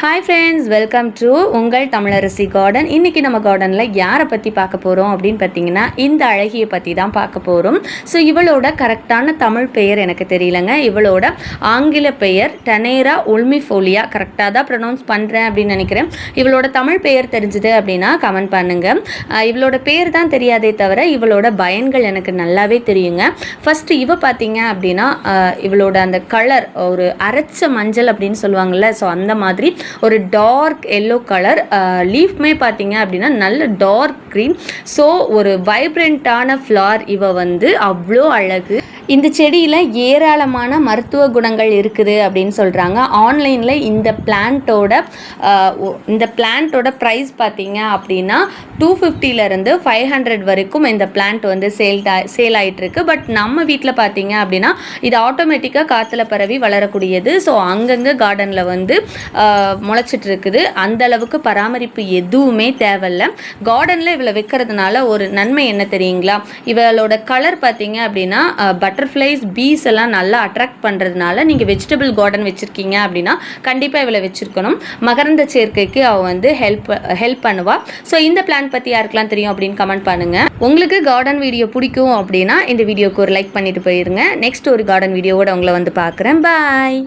Hi friends welcome to உங்கள் Tamilarasi garden இன்றைக்கி நம்ம கார்டனில் யாரை பற்றி பார்க்க போகிறோம் அப்படின்னு பார்த்தீங்கன்னா இந்த அழகியை பற்றி தான் பார்க்க போகிறோம் ஸோ இவளோட கரெக்டான தமிழ் பெயர் எனக்கு தெரியலங்க. இவளோட ஆங்கில பெயர் டனேரா உல்மிஃபோலியா கரெக்டாக தான் ப்ரொனவுன்ஸ் பண்ணுறேன் அப்படின்னு நினைக்கிறேன். இவளோட தமிழ் பெயர் தெரிஞ்சுது அப்படின்னா கமெண்ட் பண்ணுங்கள் இவளோட பேர் தான் தெரியாதே தவிர இவளோட பயன்கள் எனக்கு நல்லாவே தெரியுங்க. ஃபஸ்ட்டு இவ பார்த்தீங்க அப்படின்னா இவளோட அந்த கலர் ஒரு அரைச்ச மஞ்சள் அப்படின்னு சொல்லுவாங்கள்ல ஸோ அந்த மாதிரி ஒரு டார்க் எல்லோ கலர் லீஃப்மே பார்த்தீங்க அப்படின்னா நல்ல டார்க் க்ரீன் ஸோ ஒரு வைப்ரண்ட்டான ஃப்ளார் இவ வந்து அவ்வளோ அழகு. இந்த செடியில் ஏராளமான மருத்துவ குணங்கள் இருக்குது அப்படின்னு சொல்கிறாங்க ஆன்லைனில் இந்த பிளான்ட்டோட இந்த பிளான்ட்டோட ப்ரைஸ் பார்த்தீங்க அப்படின்னா டூ ஃபிஃப்டிலேருந்து ஃபைவ் ஹண்ட்ரட் வரைக்கும் இந்த பிளான்ட் வந்து சேல் சேல் ஆகிட்டுருக்கு பட் நம்ம வீட்டில் பார்த்தீங்க அப்படின்னா இது ஆட்டோமேட்டிக்காக காற்றுல பரவி வளரக்கூடியது. ஸோ அங்கங்கே கார்டனில் வந்து ஆஹ், முளைச்சிட்டு இருக்குது. அந்த அளவுக்கு பராமரிப்பு எதுவுமே தேவையில்ல. கார்டனில் இவளை வைக்கிறதுனால ஒரு நன்மை என்ன தெரியுங்களா? இவளோட கலர் பார்த்தீங்க அப்படின்னா பட்டர்ஃப்ளைஸ் பீஸ் எல்லாம் நல்லா அட்ராக்ட் பண்ணுறதுனால நீங்கள் வெஜிடபிள் கார்டன் வச்சுருக்கீங்க அப்படின்னா கண்டிப்பாக இவளை வச்சுருக்கணும். மகரந்த சேர்க்கைக்கு அவள் வந்து ஹெல்ப் ஹெல்ப் பண்ணுவா. ஸோ இந்த பிளான் பற்றி யாருக்கெல்லாம் தெரியும் அப்படின்னு கமெண்ட் பண்ணுங்கள் உங்களுக்கு கார்டன் வீடியோ பிடிக்கும் அப்படின்னா இந்த வீடியோக்கு ஒரு லைக் பண்ணிட்டு போயிருங்க. நெக்ஸ்ட் ஒரு கார்டன் வீடியோவோட உங்களை வந்து பார்க்குறேன். பாய்